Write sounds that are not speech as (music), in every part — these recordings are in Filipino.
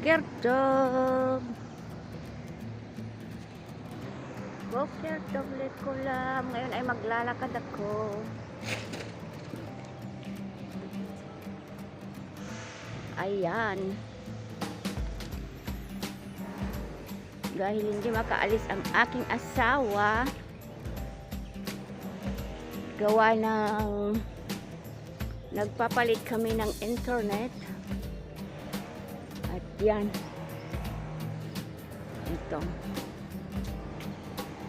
Bokerdom. Bokerdom ulit ko lang. Ngayon ay maglalakad ako. Ayan. Dahil hindi makaalis ang aking asawa, gawa ng nagpapalit kami ng internet. At yan. Ito.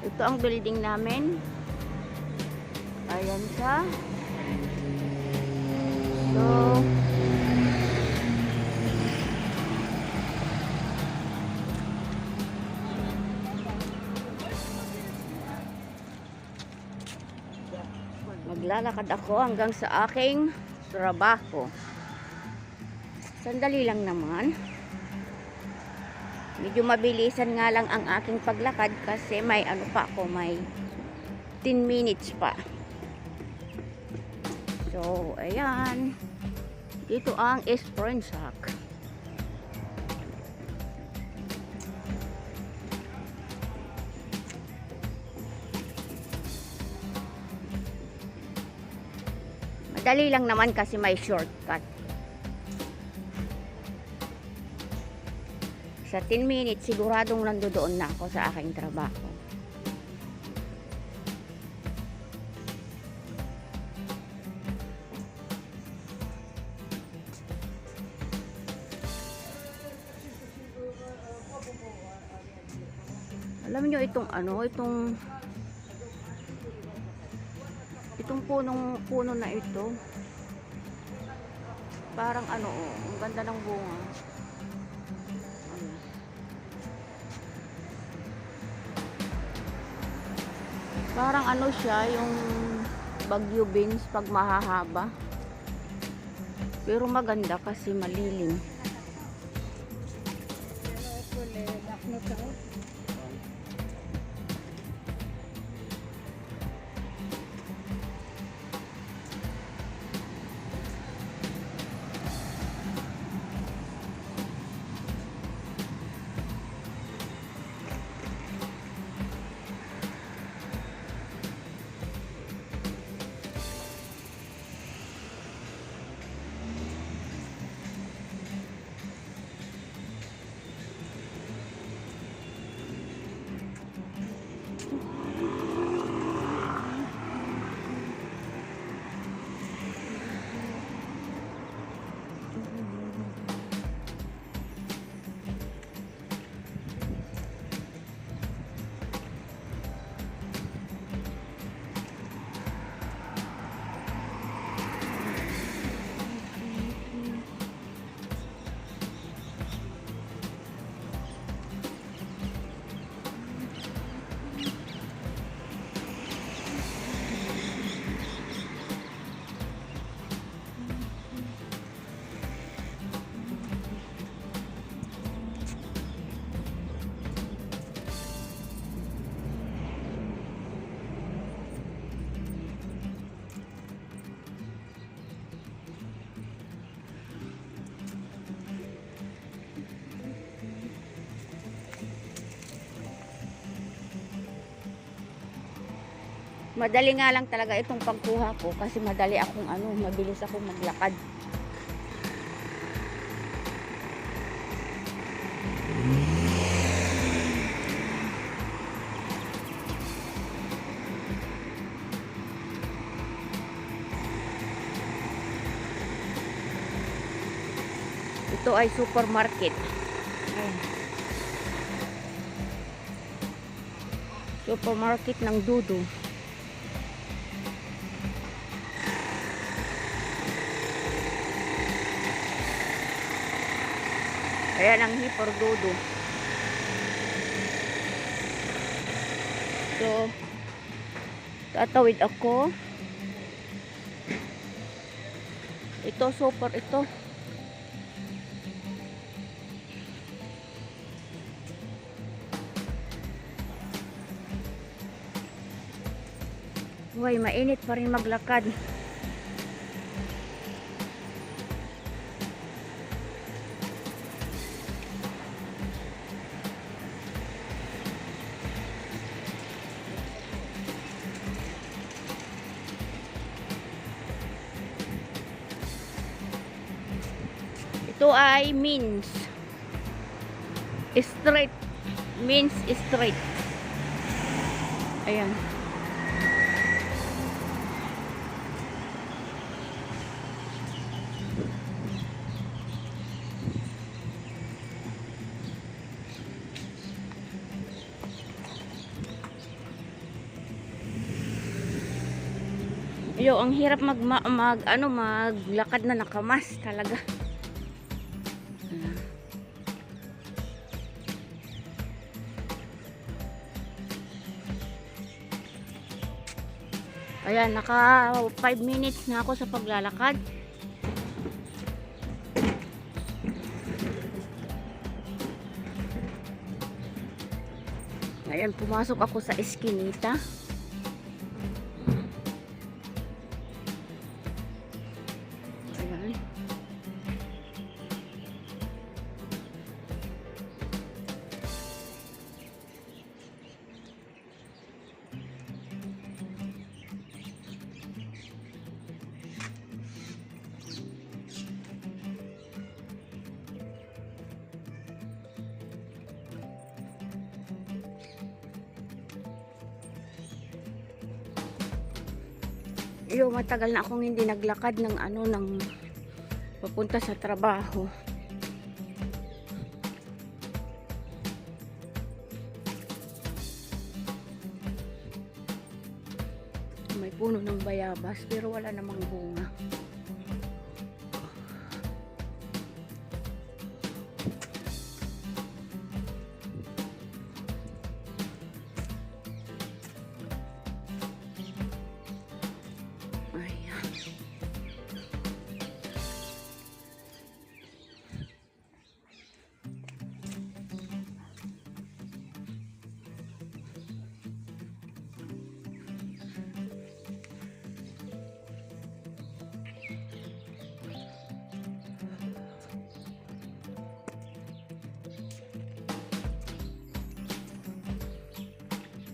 Ito ang building namin. Ayan siya. So, maglalakad ako hanggang sa aking trabaho. Sandali lang naman. Medyo mabilisan nga lang ang aking paglakad kasi may ano pa ako, may 10 minutes pa. So, ayan. Dito ang Esprensac. Madali lang naman kasi may shortcut. Sa 10 minutes, siguradong nandoon na ako sa aking trabaho. Alam niyo itong ano, itong itong punong puno na ito. Parang ano, oh, ang ganda ng bunga. Parang ano siya, yung bagyo beans pag mahahaba. Pero maganda kasi malilim. Madali nga lang talaga itong pagkuha ko kasi madali akong ano, mabilis akong maglakad. Ito ay supermarket. Ayan. Supermarket ng Dudu. Ayan ang hipordudo. So, tatawid ako. Ito, super ito. Uy, mainit pa rin maglakad. Ito ay means. Straight. Means straight. Ayan. Yo, ang hirap mag, ma- mag ano maglakad na nakamas talaga. Ayan, naka 5 minutes na ako sa paglalakad. Ayan, pumasok ako sa eskinita. Yo, matagal na akong hindi naglakad ng ano ng papunta sa trabaho. May puno ng bayabas pero wala namang bunga.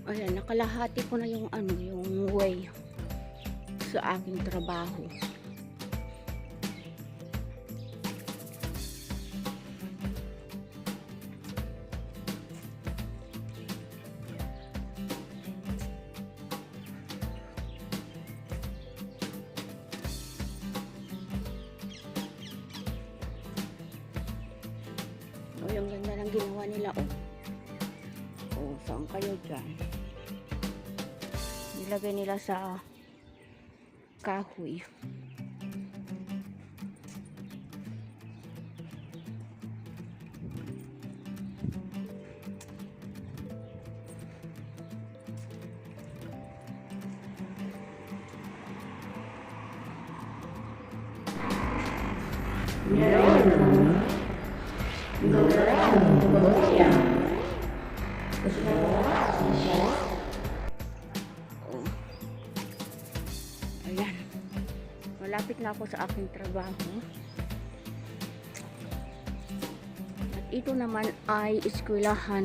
Ayan, nakalahati ko na yung ano, yung way sa aking trabaho. O, yung ganda ng ginawa nila, oh. Oh, saan kayo dyan? Nilagay nila sa kahoy. Oh. Malapit na ako sa aking trabaho. At ito naman ay eskwelahan.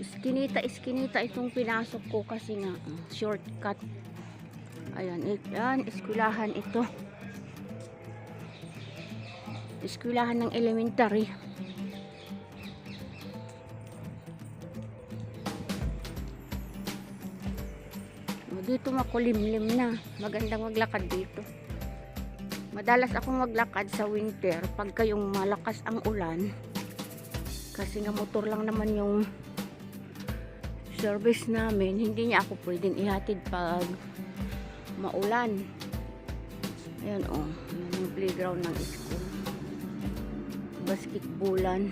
Iskinita, iskinita itong pinasok ko kasi nga uh, shortcut. Ayan, it- yan, eskwelahan ito. Eskwelahan ng elementary. O, dito makulimlim na. Magandang maglakad dito. Madalas akong maglakad sa winter pagka yung malakas ang ulan. Kasi nga motor lang naman yung service namin, hindi niya ako pwedeng ihatid pag maulan. Ayan o, oh, yun yung playground ng school. Basketballan.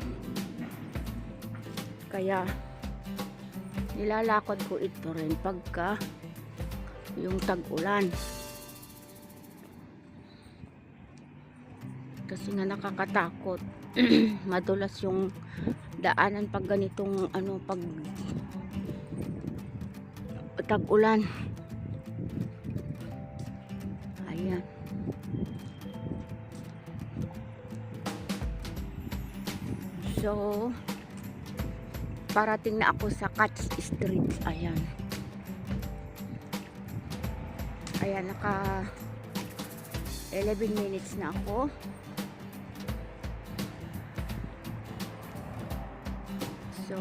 Kaya, nilalakad ko ito rin pagka yung tag-ulan. Kasi nga nakakatakot. (clears throat) Madulas yung daanan pag ganitong ano pag tag-ulan. Ayan. So, parating na ako sa Catch Street. Ayan. Ayan, naka 11 minutes na ako. So,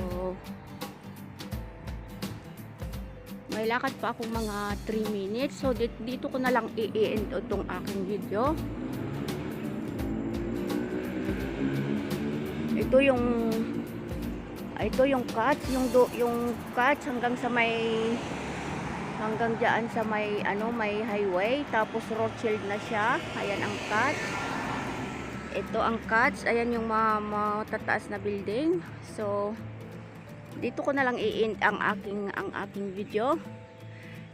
may lakad pa akong mga 3 minutes. So, dito, ko na lang i-end itong aking video. Ito yung ito yung cuts, yung do, yung cuts hanggang sa may hanggang diyan sa may ano, may highway, tapos Rothschild na siya. Ayan ang cuts. Ito ang cuts, ayan yung mga matataas na building. So, dito ko na lang i-end ang aking ang aking video.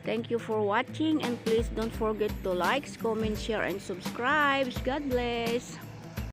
Thank you for watching and please don't forget to like, comment, share and subscribe. God bless.